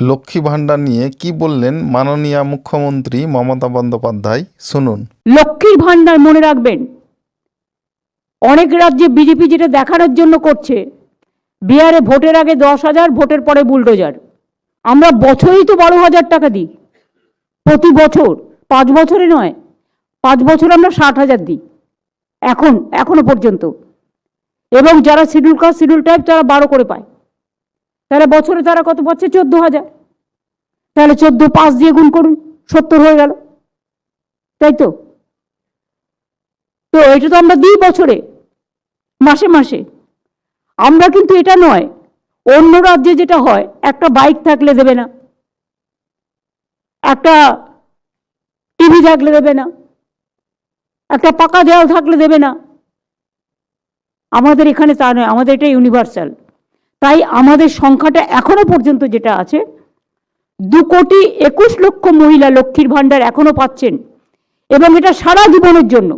লক্ষ্মী ভাণ্ডার নিয়ে কি বললেন মাননীয় মুখ্যমন্ত্রী মমতা বন্দ্যোপাধ্যায়? শুনুন। লক্ষ্মীর ভাণ্ডার মনে রাখবেন। অনেক রাজ্যে বিজেপি যেটা দেখানোর জন্য করছে, বিহারে ভোটের আগে দশ হাজার, ভোটের পরে বুলডোজার। আমরা বছরেই তো বারো হাজার টাকা দিই। প্রতি বছর, পাঁচ বছরে নয়, পাঁচ বছর আমরা ষাট হাজার দিই। এখন, এখনও পর্যন্ত। এবং যারা শিডিউল কাস্ট শিডিউল টাইপ, তারা বারো করে পায়। তাহলে বছরে তারা কত পাচ্ছে? চোদ্দ হাজার। তাহলে চোদ্দ পাঁচ দিয়ে গুণ করুন, সত্তর হয়ে গেল। তাই তো? তো এটা তো আমরা দিই বছরে, মাসে মাসে। আমরা কিন্তু এটা নয়, অন্য রাজ্যে যেটা হয়, একটা বাইক থাকলে দেবে না। একটা টিভি থাকলে দেবে না। একটা পাকা দেওয়াল থাকলে দেবে না। আমাদের এখানে তা নয়, আমাদের এটা ইউনিভার্সাল তাই আমাদের সংখ্যাটা এখনও পর্যন্ত যেটা আছে, দু কোটি একুশ লক্ষ মহিলা লক্ষ্মীর ভাণ্ডার এখনও পাচ্ছেন এবং এটা সারা জীবনের জন্য।